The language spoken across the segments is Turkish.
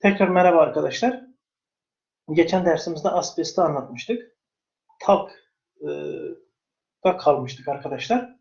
Tekrar merhaba arkadaşlar. Geçen dersimizde asbesti anlatmıştık. Talk e, da kalmıştık arkadaşlar.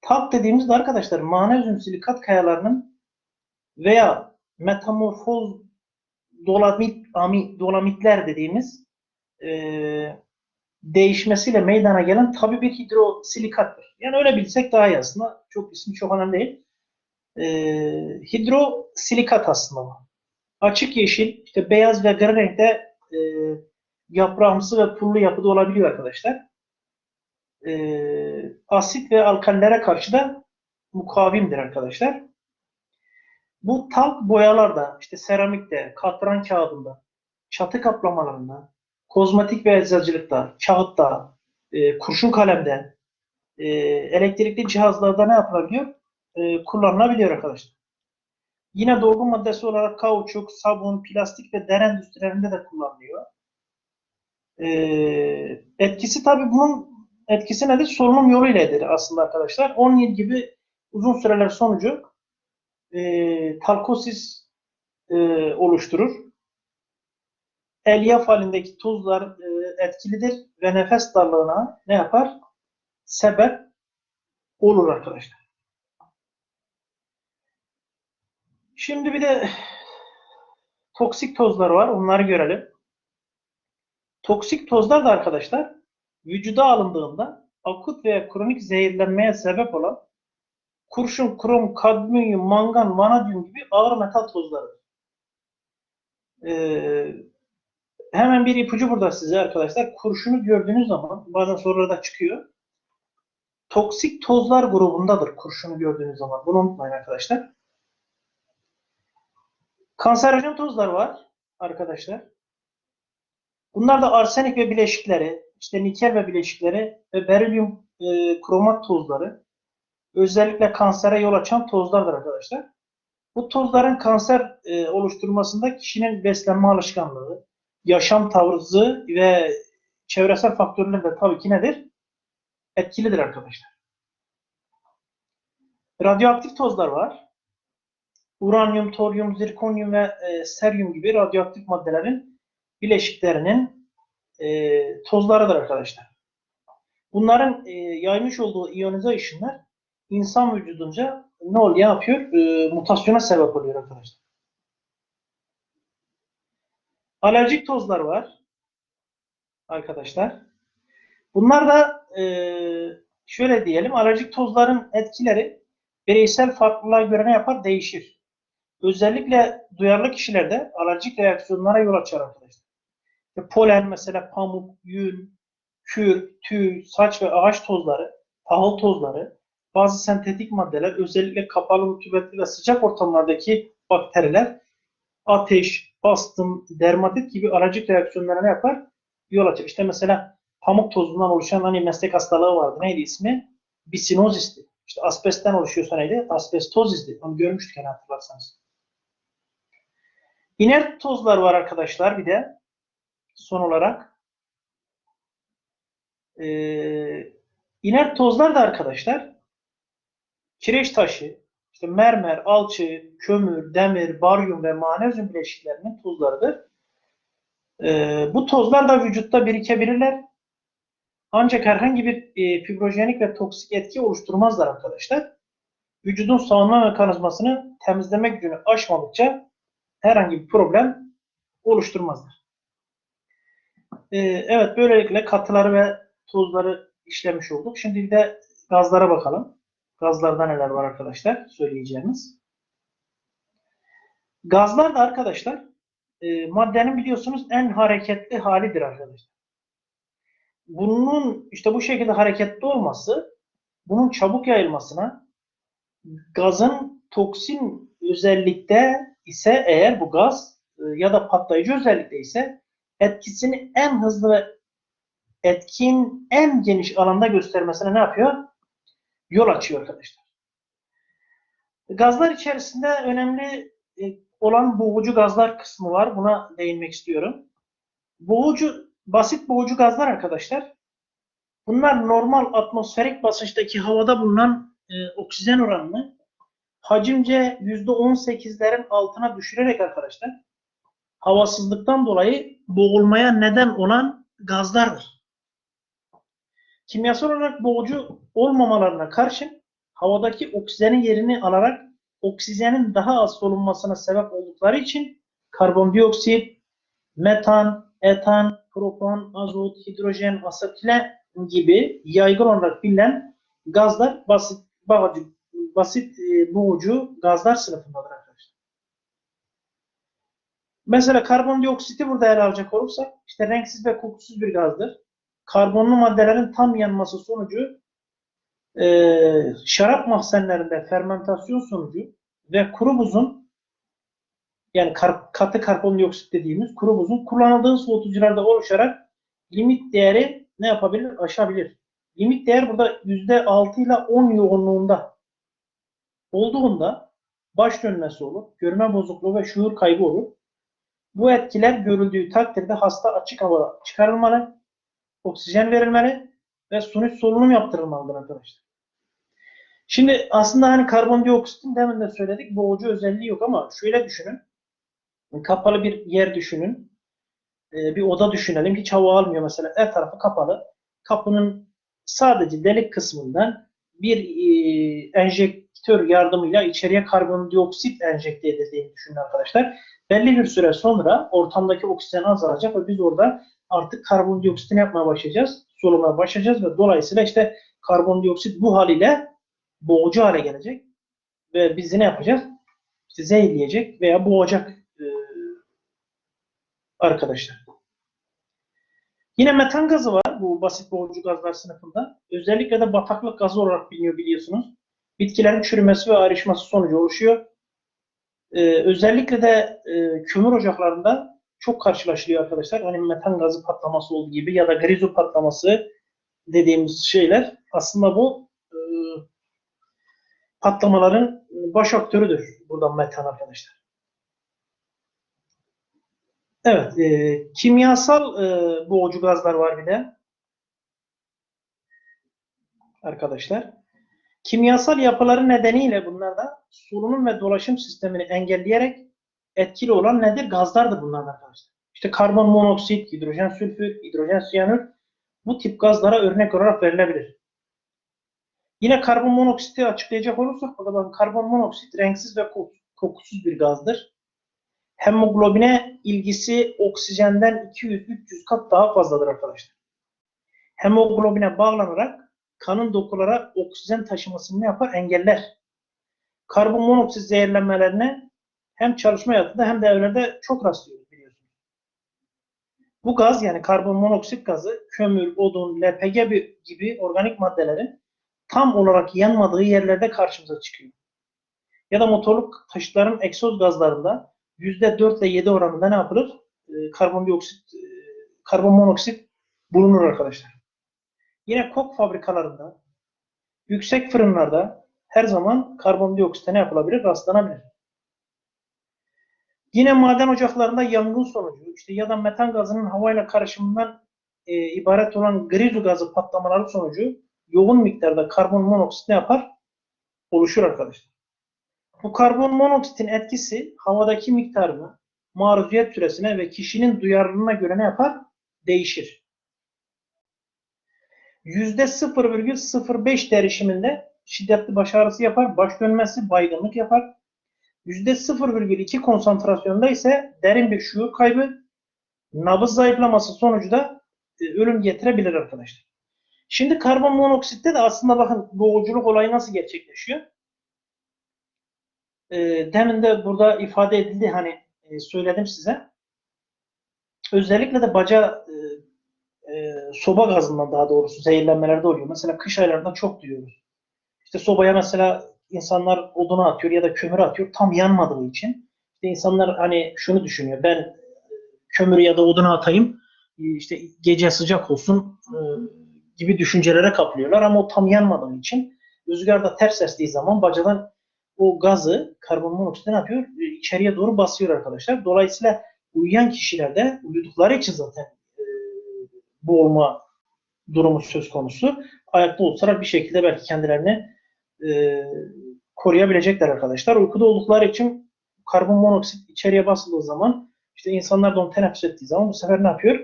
Talk dediğimizde arkadaşlar manezyum silikat kayalarının veya metamorfoz dolamit, ami, dolamitler dediğimiz e, değişmesiyle meydana gelen tabi bir hidrosilikattır. Yani öyle bilsek daha iyi aslında. Çok ismi çok önemli değil. E, hidrosilikat aslında bu açık yeşil, işte beyaz ve gri renkte e, yaprağımsı ve pullu yapıda olabiliyor arkadaşlar. E, asit ve alkalilere karşı da mukavimdir arkadaşlar. Bu talk boyalarda, işte seramikte, katran kağıdında, çatı kaplamalarında, kozmetik ve eczacılıkta, kağıtta, e, kurşun kalemde, e, elektrikli cihazlarda ne yapılabiliyor? E, kullanılabiliyor arkadaşlar. Yine dolgu maddesi olarak kauçuk, sabun, plastik ve deri endüstrilerinde de kullanılıyor. Ee, etkisi tabii bunun etkisi nedir? Solunum yolu iledir aslında arkadaşlar. 10 yıl gibi uzun süreler sonucu e, talkosis e, oluşturur. Elyaf halindeki tuzlar e, etkilidir ve nefes darlığına ne yapar? Sebep olur arkadaşlar. Şimdi bir de toksik tozlar var. Onları görelim. Toksik tozlar da arkadaşlar vücuda alındığında akut veya kronik zehirlenmeye sebep olan kurşun, krom, kadmiyum, mangan, vanadyum gibi ağır metal tozlarıdır. Ee, hemen bir ipucu burada size arkadaşlar. Kurşunu gördüğünüz zaman bazen sorularda çıkıyor. Toksik tozlar grubundadır kurşunu gördüğünüz zaman. Bunu unutmayın arkadaşlar. Kanserojen tozlar var arkadaşlar. Bunlar da arsenik ve bileşikleri, işte nikel ve bileşikleri ve berilyum e, kromat tozları özellikle kansere yol açan tozlardır arkadaşlar. Bu tozların kanser e, oluşturmasında kişinin beslenme alışkanlığı, yaşam tarzı ve çevresel faktörler de tabii ki nedir? Etkilidir arkadaşlar. Radyoaktif tozlar var uranyum, toryum, zirkonyum ve e, seryum gibi radyoaktif maddelerin bileşiklerinin e, tozlarıdır arkadaşlar. Bunların e, yaymış olduğu iyonize ışınlar insan vücudunca ne oluyor, yapıyor? E, mutasyona sebep oluyor arkadaşlar. Alerjik tozlar var arkadaşlar. Bunlar da e, şöyle diyelim, alerjik tozların etkileri bireysel farklılığa göre ne yapar? Değişir. Özellikle duyarlı kişilerde alerjik reaksiyonlara yol açar arkadaşlar. İşte polen mesela pamuk, yün, kür, tüy, saç ve ağaç tozları, tahıl tozları, bazı sentetik maddeler, özellikle kapalı, rutubetli ve sıcak ortamlardaki bakteriler ateş, astım, dermatit gibi alerjik reaksiyonlara ne yapar? Yol açar. İşte mesela pamuk tozundan oluşan hani meslek hastalığı vardı. Neydi ismi? Bisinozis'ti. İşte asbestten oluşuyorsa neydi? Asbestozizdi. Onu görmüştük hani hatırlarsanız. İnert tozlar var arkadaşlar bir de son olarak. Ee, inert tozlar da arkadaşlar kireç taşı, işte mermer, alçı, kömür, demir, baryum ve manezyum bileşiklerinin tozlarıdır. Ee, bu tozlar da vücutta birikebilirler. Ancak herhangi bir e, fibrojenik ve toksik etki oluşturmazlar arkadaşlar. Vücudun savunma mekanizmasını temizleme gücünü aşmadıkça herhangi bir problem oluşturmazlar. Ee, evet böylelikle katıları ve tozları işlemiş olduk. Şimdi de gazlara bakalım. Gazlarda neler var arkadaşlar söyleyeceğimiz. Gazlar da arkadaşlar e, maddenin biliyorsunuz en hareketli halidir arkadaşlar. Bunun işte bu şekilde hareketli olması bunun çabuk yayılmasına gazın toksin özellikte ise eğer bu gaz e, ya da patlayıcı özellikte ise etkisini en hızlı ve etkin en geniş alanda göstermesine ne yapıyor? Yol açıyor arkadaşlar. Gazlar içerisinde önemli e, olan boğucu gazlar kısmı var. Buna değinmek istiyorum. Boğucu, basit boğucu gazlar arkadaşlar. Bunlar normal atmosferik basınçtaki havada bulunan e, oksijen oranını hacimce %18'lerin altına düşürerek arkadaşlar havasızlıktan dolayı boğulmaya neden olan gazlardır. Kimyasal olarak boğucu olmamalarına karşın havadaki oksijenin yerini alarak oksijenin daha az solunmasına sebep oldukları için karbondioksit, metan, etan, propan, azot, hidrojen, asetilen gibi yaygın olarak bilinen gazlar basit boğucu, basit e, boğucu gazlar sınıfındadır arkadaşlar. Mesela karbondioksiti burada ele alacak olursak işte renksiz ve kokusuz bir gazdır. Karbonlu maddelerin tam yanması sonucu e, şarap mahzenlerinde fermentasyon sonucu ve kuru buzun yani kar, katı karbondioksit dediğimiz kuru buzun kullanıldığı soğutucularda oluşarak limit değeri ne yapabilir? Aşabilir. Limit değer burada %6 ile 10 yoğunluğunda olduğunda baş dönmesi olur, görme bozukluğu ve şuur kaybı olur. Bu etkiler görüldüğü takdirde hasta açık hava çıkarılmalı, oksijen verilmeli ve suni solunum yaptırılmalıdır arkadaşlar. Şimdi aslında hani karbondioksitin demin de söyledik boğucu özelliği yok ama şöyle düşünün. Kapalı bir yer düşünün. Ee, bir oda düşünelim. Hiç hava almıyor mesela. Her tarafı kapalı. Kapının sadece delik kısmından bir e, enjektör yardımıyla içeriye karbondioksit enjekte edildiğini düşünün arkadaşlar. Belli bir süre sonra ortamdaki oksijen azalacak ve biz orada artık karbondioksitini yapmaya başlayacağız. Solumaya başlayacağız ve dolayısıyla işte karbondioksit bu haliyle boğucu hale gelecek. Ve bizi ne yapacak? İşte zehirleyecek veya boğacak e, arkadaşlar. Yine metan gazı var bu basit boğucu gazlar sınıfında. Özellikle de bataklık gazı olarak biliniyor biliyorsunuz. Bitkilerin çürümesi ve ayrışması sonucu oluşuyor. Ee, özellikle de e, kömür ocaklarında çok karşılaşılıyor arkadaşlar. Hani metan gazı patlaması olduğu gibi ya da grizo patlaması dediğimiz şeyler aslında bu e, patlamaların baş aktörüdür buradan metan arkadaşlar. Evet, e, kimyasal e, boğucu gazlar var bir de. Arkadaşlar. Kimyasal yapıları nedeniyle bunlar da solunum ve dolaşım sistemini engelleyerek etkili olan nedir? Gazlardır bunlar arkadaşlar. İşte karbon monoksit, hidrojen sülfür, hidrojen siyanür bu tip gazlara örnek olarak verilebilir. Yine karbon monoksiti açıklayacak olursak o da karbon monoksit renksiz ve kokusuz bir gazdır. Hemoglobine ilgisi oksijenden 200-300 kat daha fazladır arkadaşlar. Hemoglobine bağlanarak kanın dokulara oksijen taşımasını ne yapar? Engeller. Karbon monoksit zehirlenmelerine hem çalışma hayatında hem de evlerde çok rastlıyoruz biliyorsunuz. Bu gaz yani karbon monoksit gazı kömür, odun, LPG gibi organik maddelerin tam olarak yanmadığı yerlerde karşımıza çıkıyor. Ya da motorluk taşıtların egzoz gazlarında %4 ile 7 oranında ne yapılır? E, karbondioksit, karbon monoksit bulunur arkadaşlar. Yine kok fabrikalarında, yüksek fırınlarda her zaman karbondioksite ne yapılabilir? Rastlanabilir. Yine maden ocaklarında yangın sonucu işte ya da metan gazının havayla karışımından e, ibaret olan grizu gazı patlamaları sonucu yoğun miktarda karbon monoksit ne yapar? Oluşur arkadaşlar. Bu karbon monoksitin etkisi havadaki miktarına, maruziyet süresine ve kişinin duyarlılığına göre ne yapar? Değişir. %0,05 derişiminde şiddetli baş ağrısı yapar, baş dönmesi, baygınlık yapar. %0,2 konsantrasyonda ise derin bir şuur kaybı, nabız zayıflaması sonucu da e, ölüm getirebilir arkadaşlar. Şimdi karbon monoksitte de aslında bakın boğuculuk olayı nasıl gerçekleşiyor? E, demin de burada ifade edildi hani e, söyledim size. Özellikle de baca e, e, soba gazından daha doğrusu zehirlenmelerde oluyor. Mesela kış aylarında çok duyuyoruz. İşte sobaya mesela insanlar odunu atıyor ya da kömür atıyor tam yanmadığı için. İşte insanlar hani şunu düşünüyor. Ben e, kömür ya da odunu atayım e, işte gece sıcak olsun e, gibi düşüncelere kapılıyorlar ama o tam yanmadığı için rüzgarda ters estiği zaman bacadan o gazı karbon monoksit ne yapıyor? İçeriye doğru basıyor arkadaşlar. Dolayısıyla uyuyan kişilerde uyudukları için zaten boğulma durumu söz konusu. Ayakta olsalar bir şekilde belki kendilerini e, koruyabilecekler arkadaşlar. Uykuda oldukları için karbon monoksit içeriye basıldığı zaman işte insanlar da onu teneffüs ettiği zaman bu sefer ne yapıyor?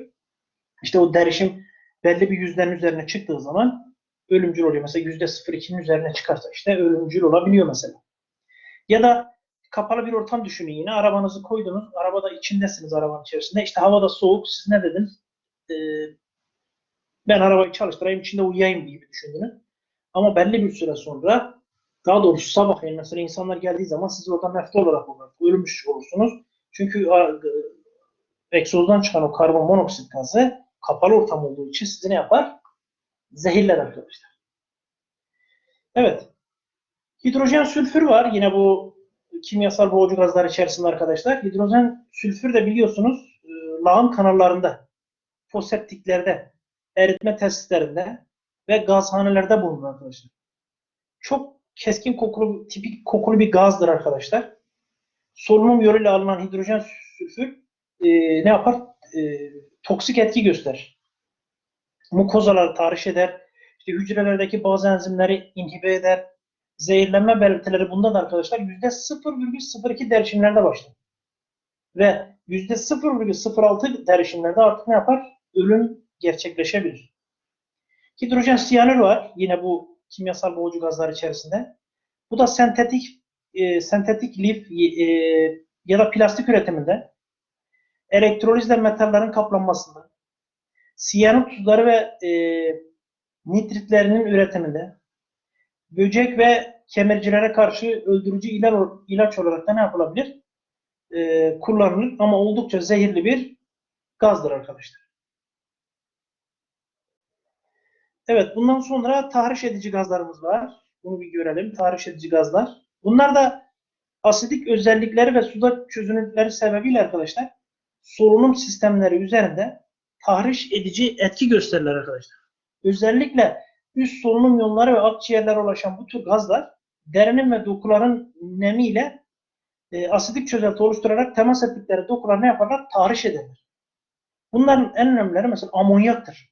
İşte o derişim belli bir yüzdenin üzerine çıktığı zaman ölümcül oluyor. Mesela yüzde 0.2'nin üzerine çıkarsa işte ölümcül olabiliyor mesela. Ya da kapalı bir ortam düşünün yine. Arabanızı koydunuz. Arabada içindesiniz arabanın içerisinde. İşte havada soğuk. Siz ne dediniz? Ee, ben arabayı çalıştırayım içinde uyuyayım gibi düşündünüz. Ama belli bir süre sonra daha doğrusu sabahleyin mesela insanlar geldiği zaman siz orada mefte olarak olarak ölmüş olursunuz. Çünkü e, egzozdan çıkan o karbon monoksit gazı kapalı ortam olduğu için sizi ne yapar? Zehirler arkadaşlar. Evet. Hidrojen sülfür var. Yine bu kimyasal boğucu gazlar içerisinde arkadaşlar. Hidrojen sülfür de biliyorsunuz e, lağım kanallarında, foseptiklerde, eritme tesislerinde ve gazhanelerde bulunur arkadaşlar. Çok keskin kokulu, tipik kokulu bir gazdır arkadaşlar. Solunum yoluyla alınan hidrojen sülfür e, ne yapar? E, toksik etki gösterir. Mukozaları tahriş eder. İşte hücrelerdeki bazı enzimleri inhibe eder. Zehirlenme belirtileri bunda da arkadaşlar %0,02 derişimlerde başlar. Ve %0,06 derişimlerde artık ne yapar? Ölüm gerçekleşebilir. Hidrojen siyanür var. Yine bu kimyasal boğucu gazlar içerisinde. Bu da sentetik e, sentetik lif e, ya da plastik üretiminde elektrolizle metallerin kaplanmasında siyanür tuzları ve e, nitritlerinin üretiminde böcek ve kemircilere karşı öldürücü ilaç, olarak da ne yapılabilir? E, kullanılır ama oldukça zehirli bir gazdır arkadaşlar. Evet, bundan sonra tahriş edici gazlarımız var. Bunu bir görelim. Tahriş edici gazlar. Bunlar da asidik özellikleri ve suda çözünürlükleri sebebiyle arkadaşlar solunum sistemleri üzerinde tahriş edici etki gösterirler arkadaşlar. Özellikle üst solunum yolları ve akciğerlere ulaşan bu tür gazlar derinin ve dokuların nemiyle e, asidik çözelti oluşturarak temas ettikleri dokular ne yaparlar? Tahriş ederler. Bunların en önemlileri mesela amonyaktır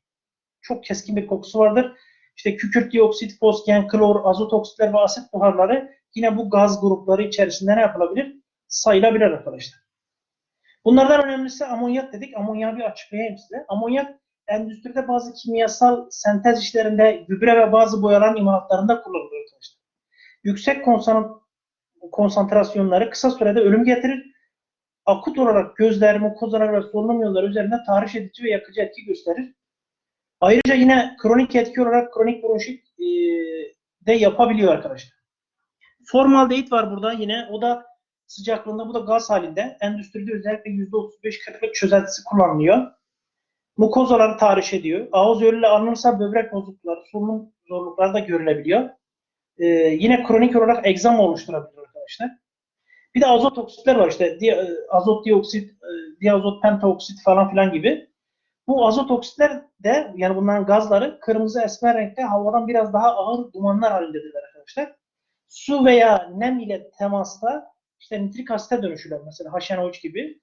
çok keskin bir kokusu vardır. İşte kükürt dioksit, fosgen, klor, azot oksitler ve asit buharları yine bu gaz grupları içerisinde ne yapılabilir? Sayılabilir arkadaşlar. Bunlardan önemlisi amonyak dedik. Amonyağı bir açıklayayım size. Amonyak endüstride bazı kimyasal sentez işlerinde gübre ve bazı boyaların imalatlarında kullanılıyor arkadaşlar. Yüksek konsantrasyonları kısa sürede ölüm getirir. Akut olarak gözler, mukozalar ve solunum yolları üzerinde tahriş edici ve yakıcı etki gösterir. Ayrıca yine kronik etki olarak kronik bronşit e, de yapabiliyor arkadaşlar. Formaldehit var burada yine. O da sıcaklığında bu da gaz halinde. Endüstride özellikle %35-40'lık çözeltisi kullanılıyor. Mukozaları tahriş ediyor. Ağız yoluyla alınırsa böbrek bozuklukları, solunum zorlukları da görülebiliyor. Ee, yine kronik olarak egzama oluşturabilir arkadaşlar. Bir de azot oksitler var işte. Di azot dioksit, e, diazot pentaoksit falan filan gibi. Bu azot oksitler de yani bunların gazları kırmızı esmer renkte havadan biraz daha ağır dumanlar halindedirler arkadaşlar. Su veya nem ile temasta işte nitrik asite dönüşürler mesela HNO3 gibi.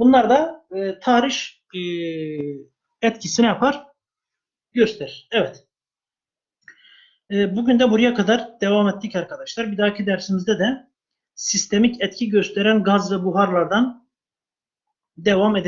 Bunlar da e, tahriş e, etkisini yapar, gösterir. Evet. E, bugün de buraya kadar devam ettik arkadaşlar. Bir dahaki dersimizde de sistemik etki gösteren gaz ve buharlardan devam edeceğiz.